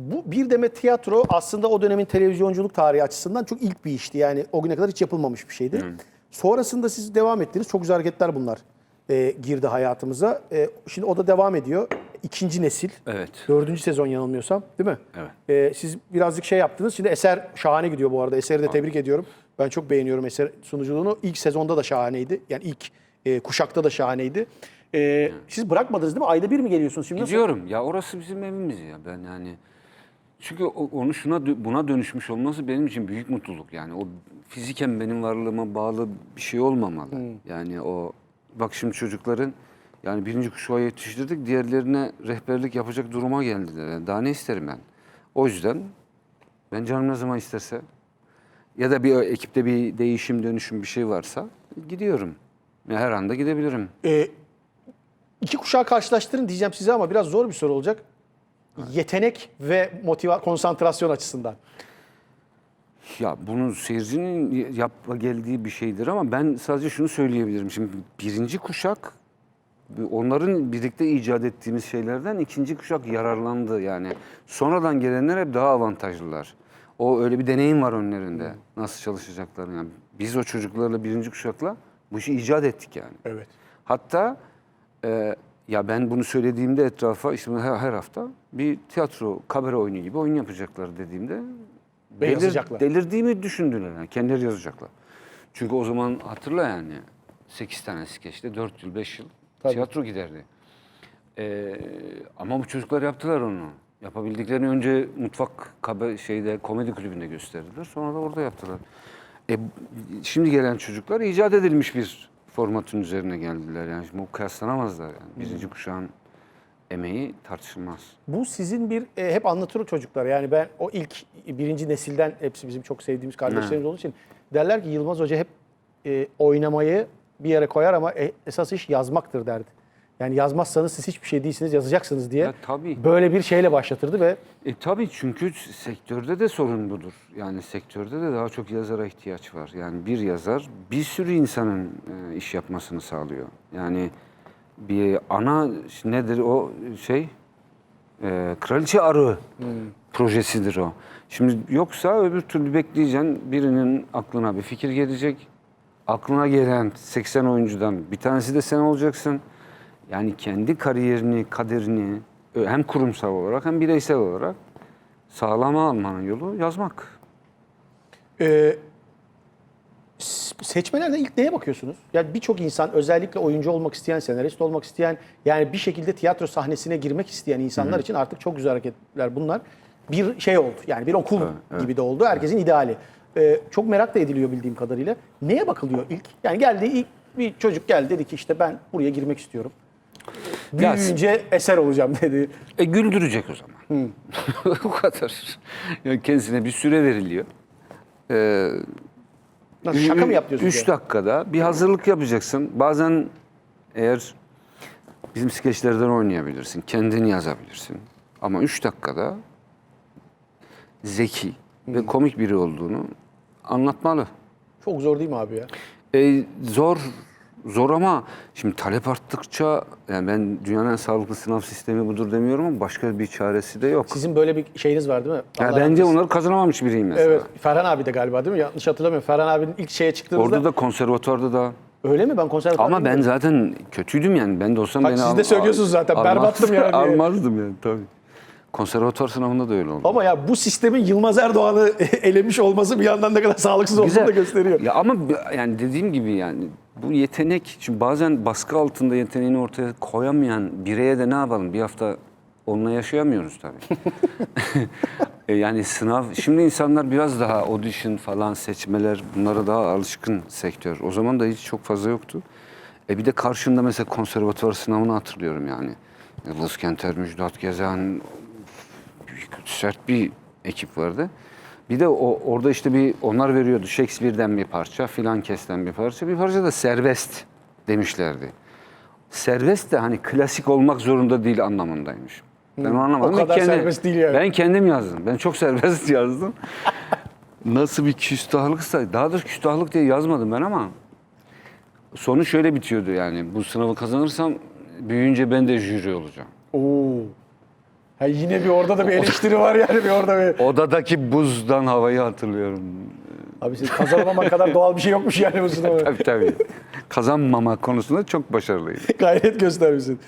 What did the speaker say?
Bu bir demet tiyatro aslında o dönemin televizyonculuk tarihi açısından çok ilk bir işti. Yani o güne kadar hiç yapılmamış bir şeydi. Sonrasında siz devam ettiniz. Çok güzel hareketler bunlar e, girdi hayatımıza. E, şimdi o da devam ediyor. İkinci nesil. Evet. Dördüncü sezon yanılmıyorsam değil mi? Evet. E, siz birazcık şey yaptınız. Şimdi Eser şahane gidiyor bu arada. Eser'i de tebrik ediyorum. Ben çok beğeniyorum Eser sunuculuğunu. İlk sezonda da şahaneydi. Yani ilk e, kuşakta da şahaneydi. E, siz bırakmadınız değil mi? Ayda bir mi geliyorsunuz şimdi? Nasıl? Gidiyorum. Ya orası bizim evimiz ya. Ben yani çünkü onu şuna buna dönüşmüş olması benim için büyük mutluluk. Yani o fiziken benim varlığıma bağlı bir şey olmamalı. Yani o bak şimdi çocukların yani birinci kuşağı yetiştirdik, diğerlerine rehberlik yapacak duruma geldiler. Yani daha ne isterim ben? O yüzden ben canım ne zaman isterse ya da bir ekipte bir değişim, dönüşüm bir şey varsa gidiyorum. Her anda gidebilirim. E, iki kuşağı karşılaştırın diyeceğim size ama biraz zor bir soru olacak. Yetenek ve motiva konsantrasyon açısından. Ya bunun seyircinin yapma geldiği bir şeydir ama ben sadece şunu söyleyebilirim. Şimdi birinci kuşak onların birlikte icat ettiğimiz şeylerden ikinci kuşak yararlandı yani. Sonradan gelenler hep daha avantajlılar. O öyle bir deneyim var önlerinde. Nasıl çalışacaklar yani. Biz o çocuklarla birinci kuşakla bu işi icat ettik yani. Evet. Hatta e, ya ben bunu söylediğimde etrafa işte her, her hafta bir tiyatro, kabare oyunu gibi oyun yapacaklar dediğimde Ve yazacaklar. delirdiğimi düşündüler. Yani. Kendileri yazacaklar. Çünkü o zaman hatırla yani 8 tane skeçte 4 yıl, 5 yıl Tabii. tiyatro giderdi. E, ama bu çocuklar yaptılar onu. Yapabildiklerini önce mutfak kabe, şeyde komedi kulübünde gösterdiler. Sonra da orada yaptılar. E, şimdi gelen çocuklar icat edilmiş bir formatın üzerine geldiler. Yani şimdi bu kıyaslanamazlar. Yani. Birinci kuşağın emeği tartışılmaz. Bu sizin bir e, hep anlatır çocuklar. Yani ben o ilk birinci nesilden hepsi bizim çok sevdiğimiz kardeşlerimiz olduğu için derler ki Yılmaz Hoca hep e, oynamayı bir yere koyar ama e, esas iş yazmaktır derdi. Yani yazmazsanız siz hiçbir şey değilsiniz, yazacaksınız diye Ya tabii. böyle bir şeyle başlatırdı ve E tabii çünkü sektörde de sorun budur. Yani sektörde de daha çok yazara ihtiyaç var. Yani bir yazar bir sürü insanın e, iş yapmasını sağlıyor. Yani bir ana nedir o şey? E, Kraliçe Arı projesidir o. Şimdi yoksa öbür türlü bekleyeceksin birinin aklına bir fikir gelecek. Aklına gelen 80 oyuncudan bir tanesi de sen olacaksın. Yani kendi kariyerini, kaderini ö- hem kurumsal olarak hem bireysel olarak sağlama almanın yolu yazmak. e, s- seçmelerde ilk neye bakıyorsunuz? Yani birçok insan özellikle oyuncu olmak isteyen, senarist olmak isteyen, yani bir şekilde tiyatro sahnesine girmek isteyen insanlar için artık çok güzel hareketler bunlar. Bir şey oldu. Yani bir okul gibi de oldu. Herkesin ideali. E, çok merak da ediliyor bildiğim kadarıyla. Neye bakılıyor ilk? Yani geldi ilk bir çocuk geldi dedi ki işte ben buraya girmek istiyorum. Ya- Büyüyünce eser olacağım dedi. E güldürecek o zaman. o kadar. Yani kendisine bir süre veriliyor. Ee, Nasıl şaka mı yap diyorsun? Üç dakikada bir hazırlık yapacaksın. Bazen eğer bizim skeçlerden oynayabilirsin, kendini yazabilirsin. Ama üç dakikada zeki ve komik biri olduğunu anlatmalı. Çok zor değil mi abi ya? E, zor zor ama şimdi talep arttıkça yani ben dünyanın en sağlıklı sınav sistemi budur demiyorum ama başka bir çaresi de yok. Sizin böyle bir şeyiniz var değil mi? Ya Allah bence onları kazanamamış biriyim mesela. Evet. Ferhan abi de galiba değil mi? Yanlış hatırlamıyorum. Ferhan abinin ilk şeye çıktığınızda... Orada da konservatuvarda da. Öyle mi? Ben konservatuvar Ama ben zaten kötüydüm yani. Ben de olsam Bak beni siz de söylüyorsunuz zaten, berbattım yani almazdım yani tabii. Konservatuvar sınavında da öyle oldu. Ama ya bu sistemin Yılmaz Erdoğan'ı elemiş olması bir yandan ne kadar sağlıksız olduğunu da gösteriyor. Ya ama yani dediğim gibi yani bu yetenek şimdi bazen baskı altında yeteneğini ortaya koyamayan bireye de ne yapalım? Bir hafta onunla yaşayamıyoruz tabii. E yani sınav şimdi insanlar biraz daha audition falan seçmeler bunlara daha alışkın sektör. O zaman da hiç çok fazla yoktu. E bir de karşında mesela konservatuvar sınavını hatırlıyorum yani. Yıldız Kenter, Müjdat Gezen, sert bir ekip vardı. Bir de o orada işte bir onlar veriyordu. Shakespeare'den bir parça, filan kesten bir parça. Bir parça da serbest demişlerdi. Serbest de hani klasik olmak zorunda değil anlamındaymış. Ben onu anlamadım. O kadar serbest değil yani. Ben kendim yazdım. Ben çok serbest yazdım. Nasıl bir küstahlıksa, daha doğrusu küstahlık diye yazmadım ben ama sonu şöyle bitiyordu yani. Bu sınavı kazanırsam büyüyünce ben de jüri olacağım. Oo. Ha, yine bir orada da bir eleştiri var yani bir orada bir. Odadaki buzdan havayı hatırlıyorum. Abi siz kazanamamak kadar doğal bir şey yokmuş yani bu sınavı. Tabii tabii. Kazanmama konusunda çok başarılıyım. Gayret göstermişsin.